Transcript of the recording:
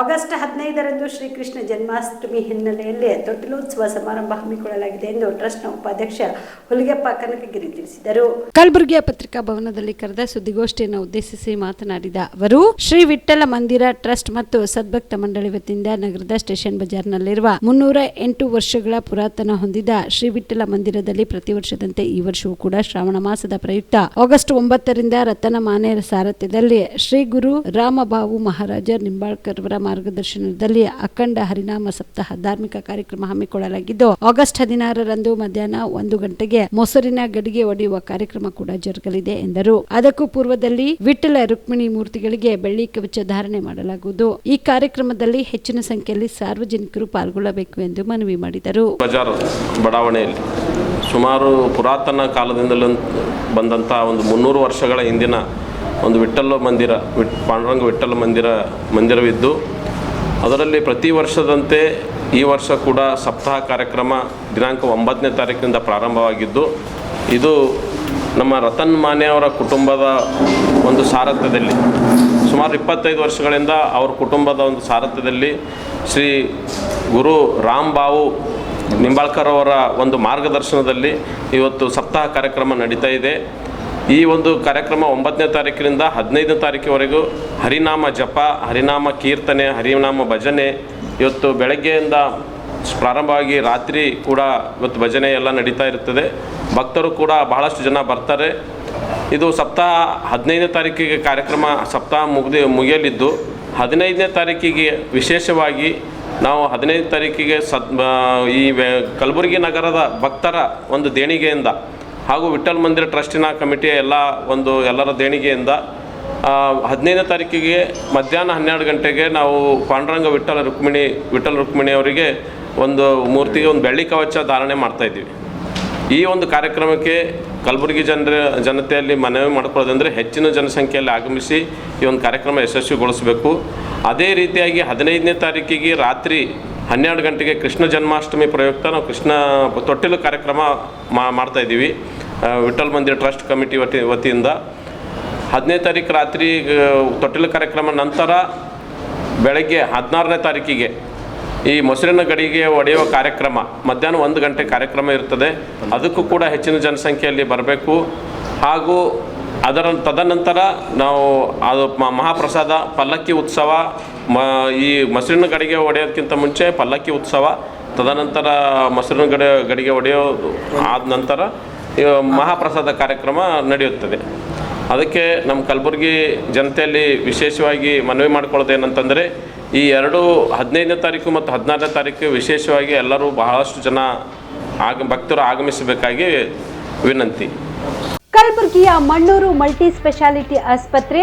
August ಹದಿನೈದರಂದು ಶ್ರೀಕೃಷ್ಣ ಜನ್ಮಾಷ್ಟಮಿ ಹಿನ್ನೆಲೆಯಲ್ಲಿ ತೊಟ್ಟಿಲೋತ್ಸವ ಸಮಾರಂಭ ಹಮ್ಮಿಕೊಳ್ಳಲಾಗಿದೆ ಎಂದು ಟ್ರಸ್ಟ್ನ ಉಪಾಧ್ಯಕ್ಷ ಹುಲಿಗೆಪ್ಪ ಕನಕಗಿರಿ ತಿಳಿಸಿದರು. ಕಲಬುರಗಿಯ ಪತ್ರಿಕಾ ಭವನದಲ್ಲಿ ಕರೆದ ಸುದ್ದಿಗೋಷ್ಠಿಯನ್ನು ಉದ್ದೇಶಿಸಿ ಮಾತನಾಡಿದ ಅವರು, ಶ್ರೀ ವಿಠ್ಠಲ ಮಂದಿರ ಟ್ರಸ್ಟ್ ಮತ್ತು ಸದ್ಭಕ್ತ ಮಂಡಳಿ ವತಿಯಿಂದ ನಗರದ ಸ್ಟೇಷನ್ ಬಜಾರ್ನಲ್ಲಿರುವ ಮುನ್ನೂರ ಎಂಟು ವರ್ಷಗಳ ಪುರಾತನ ಹೊಂದಿದ ಶ್ರೀ ವಿಠ್ಠಲ ಮಂದಿರದಲ್ಲಿ ಪ್ರತಿ ವರ್ಷದಂತೆ ಈ ವರ್ಷವೂ ಕೂಡ ಶ್ರಾವಣ ಮಾಸದ ಪ್ರಯುಕ್ತ. ಆಗಸ್ಟ್ ಒಂಬತ್ತರಿಂದ ರತನ ಮಾನೆಯ ಸಾರಥ್ಯದಲ್ಲಿ ಶ್ರೀ ಗುರು ರಾಮಬಾವು ಮಹಾರಾಜ ನಿಂಬಾಳ್ಕರ್ ಅವರ ಮಾರ್ಗದರ್ಶನದಲ್ಲಿ ಅಖಂಡ ಹರಿನಾಮ ಸಪ್ತಾಹ ಧಾರ್ಮಿಕ ಕಾರ್ಯಕ್ರಮ ಹಮ್ಮಿಕೊಳ್ಳಲಾಗಿದ್ದು, ಆಗಸ್ಟ್ ಹದಿನಾರರಂದು ಮಧ್ಯಾಹ್ನ ಒಂದು ಗಂಟೆಗೆ ಮೊಸರಿನ ಗಡಿಗೆ ಒಡೆಯುವ ಕಾರ್ಯಕ್ರಮ ಕೂಡ ಜರುಗಲಿದೆ ಎಂದರು. ಅದಕ್ಕೂ ಪೂರ್ವದಲ್ಲಿ ವಿಠಲ ರುಕ್ಮಿಣಿ ಮೂರ್ತಿಗಳಿಗೆ ಬೆಳ್ಳಿ ಕವಚ ಧಾರಣೆ ಮಾಡಲಾಗುವುದು. ಈ ಕಾರ್ಯಕ್ರಮದಲ್ಲಿ ಹೆಚ್ಚಿನ ಸಂಖ್ಯೆಯಲ್ಲಿ ಸಾರ್ವಜನಿಕರು ಪಾಲ್ಗೊಳ್ಳಬೇಕು ಎಂದು ಮನವಿ ಮಾಡಿದರು. ಬಜಾರ್ ಬಡಾವಣೆಯಲ್ಲಿ ಸುಮಾರು ಪುರಾತನ ಕಾಲದಿಂದಲೂ ಬಂದಂತಹ ಒಂದು ಮುನ್ನೂರು ವರ್ಷಗಳ ಹಿಂದಿನ ಒಂದು ವಿಠ್ಠಲ ಮಂದಿರ ವಿಟ್ ಪಾಂಡುರಂಗ ವಿಠ್ಠಲ ಮಂದಿರ ಮಂದಿರವಿದ್ದು, ಅದರಲ್ಲಿ ಪ್ರತಿ ವರ್ಷದಂತೆ ಈ ವರ್ಷ ಕೂಡ ಸಪ್ತಾಹ ಕಾರ್ಯಕ್ರಮ ದಿನಾಂಕ ಒಂಬತ್ತನೇ ತಾರೀಕಿನಿಂದ ಪ್ರಾರಂಭವಾಗಿದ್ದು, ಇದು ನಮ್ಮ ರತನ್ ಮಾನೆ ಅವರ ಕುಟುಂಬದ ಒಂದು ಸಾರಥ್ಯದಲ್ಲಿ, ಸುಮಾರು ಇಪ್ಪತ್ತೈದು ವರ್ಷಗಳಿಂದ ಅವರ ಕುಟುಂಬದ ಒಂದು ಸಾರಥ್ಯದಲ್ಲಿ ಶ್ರೀ ಗುರು ರಾಮ್ ಬಾವು ನಿಂಬಾಳ್ಕರ್ ಅವರ ಒಂದು ಮಾರ್ಗದರ್ಶನದಲ್ಲಿ ಇವತ್ತು ಸಪ್ತಾಹ ಕಾರ್ಯಕ್ರಮ ನಡೀತಾ ಇದೆ. ಈ ಒಂದು ಕಾರ್ಯಕ್ರಮ ಒಂಬತ್ತನೇ ತಾರೀಕಿನಿಂದ ಹದಿನೈದನೇ ತಾರೀಕಿವರೆಗೂ ಹರಿನಾಮ ಜಪ, ಹರಿನಾಮ ಕೀರ್ತನೆ, ಹರಿನಾಮ ಭಜನೆ. ಇವತ್ತು ಬೆಳಗ್ಗೆಯಿಂದ ಪ್ರಾರಂಭವಾಗಿ ರಾತ್ರಿ ಕೂಡ ಇವತ್ತು ಭಜನೆ ಎಲ್ಲ ನಡೀತಾ ಇರ್ತದೆ ಭಕ್ತರು ಕೂಡ ಬಹಳಷ್ಟು ಜನ ಬರ್ತಾರೆ. ಇದು ಸಪ್ತಾಹ ಹದಿನೈದನೇ ತಾರೀಕಿಗೆ ಕಾರ್ಯಕ್ರಮ ಸಪ್ತಾಹ ಮುಗಿದು ಮುಗಿಯಲಿದ್ದು, ಹದಿನೈದನೇ ತಾರೀಕಿಗೆ ವಿಶೇಷವಾಗಿ ನಾವು ಹದಿನೈದು ತಾರೀಕಿಗೆ ಸದ್ ಈ ಕಲಬುರಗಿ ನಗರದ ಭಕ್ತರ ಒಂದು ದೇಣಿಗೆಯಿಂದ ಹಾಗೂ ವಿಠಲ್ ಮಂದಿರ ಟ್ರಸ್ಟಿನ ಕಮಿಟಿಯ ಎಲ್ಲ ಒಂದು ಎಲ್ಲರ ದೇಣಿಗೆಯಿಂದ ಹದಿನೈದನೇ ತಾರೀಕಿಗೆ ಮಧ್ಯಾಹ್ನ ಹನ್ನೆರಡು ಗಂಟೆಗೆ ನಾವು ಪಾಂಡುರಂಗ ವಿಠ್ಠಲ ರುಕ್ಮಿಣಿ ವಿಠ್ಠಲ ರುಕ್ಮಿಣಿ ಅವರಿಗೆ ಒಂದು ಮೂರ್ತಿಗೆ ಒಂದು ಬೆಳ್ಳಿ ಕವಚ ಧಾರಣೆ ಮಾಡ್ತಾ ಇದ್ದೀವಿ. ಈ ಒಂದು ಕಾರ್ಯಕ್ರಮಕ್ಕೆ ಕಲಬುರಗಿ ಜನರ, ಜನತೆಯಲ್ಲಿ ಮನವಿ ಮಾಡ್ಕೊಳ್ಳೋದಂದರೆ ಹೆಚ್ಚಿನ ಜನಸಂಖ್ಯೆಯಲ್ಲಿ ಆಗಮಿಸಿ ಈ ಒಂದು ಕಾರ್ಯಕ್ರಮ ಯಶಸ್ವಿಗೊಳಿಸಬೇಕು. ಅದೇ ರೀತಿಯಾಗಿ ಹದಿನೈದನೇ ತಾರೀಕಿಗೆ ರಾತ್ರಿ ಹನ್ನೆರಡು ಗಂಟೆಗೆ ಕೃಷ್ಣ ಜನ್ಮಾಷ್ಟಮಿ ಪ್ರಯುಕ್ತ ನಾವು ಕೃಷ್ಣ ತೊಟ್ಟಿಲು ಕಾರ್ಯಕ್ರಮ ಮಾ, ಮಾಡ್ತಾ ಆ, ಮಂದಿರ ಟ್ರಸ್ಟ್ ಕಮಿಟಿ ವತಿ ವತಿಯಿಂದ ಹದಿನೈದು ತಾರೀಕು ರಾತ್ರಿ ತೊಟ್ಟಿಲು ಕಾರ್ಯಕ್ರಮ ನಂತರ ಬೆಳಗ್ಗೆ ಹದಿನಾರನೇ ತಾರೀಕಿಗೆ ಈ ಮೊಸರಿನ ಗಡಿಗೆ ಒಡೆಯುವ ಕಾರ್ಯಕ್ರಮ ಮಧ್ಯಾಹ್ನ ಒಂದು ಗಂಟೆ ಕಾರ್ಯಕ್ರಮ ಇರ್ತದೆ. ಅದಕ್ಕೂ ಕೂಡ ಹೆಚ್ಚಿನ ಜನಸಂಖ್ಯೆಯಲ್ಲಿ ಬರಬೇಕು. ಹಾಗೂ ಅದರ ತದನಂತರ ನಾವು ಅದು ಮಹಾಪ್ರಸಾದ ಪಲ್ಲಕ್ಕಿ ಉತ್ಸವ ಮ ಈ ಮೊಸರಿನ ಗಡಿಗೆ ಒಡೆಯೋದಕ್ಕಿಂತ ಮುಂಚೆ ಪಲ್ಲಕ್ಕಿ ಉತ್ಸವ ತದನಂತರ ಮೊಸರಿನ ಗಡಿ ಗಡಿಗೆ ಒಡೆಯೋದು ಆದ ನಂತರ ಮಹಾಪ್ರಸಾದ ಕಾರ್ಯಕ್ರಮ ನಡೆಯುತ್ತದೆ. ಅದಕ್ಕೆ ನಮ್ಮ ಕಲಬುರಗಿ ಜನತೆಯಲ್ಲಿ ವಿಶೇಷವಾಗಿ ಮನವಿ ಮಾಡ್ಕೊಳ್ಳೋದು ಏನಂತಂದರೆ, ಈ ಎರಡು ಹದಿನೈದನೇ ತಾರೀಕು ಮತ್ತು ಹದಿನಾರನೇ ತಾರೀಕು ವಿಶೇಷವಾಗಿ ಎಲ್ಲರೂ ಬಹಳಷ್ಟು ಜನ ಆಗ ಭಕ್ತರು ಆಗಮಿಸಬೇಕಾಗಿ ವಿನಂತಿ. ಕಲಬುರಗಿಯ ಮಣ್ಣೂರು ಮಲ್ಟಿ ಸ್ಪೆಷಾಲಿಟಿ ಆಸ್ಪತ್ರೆ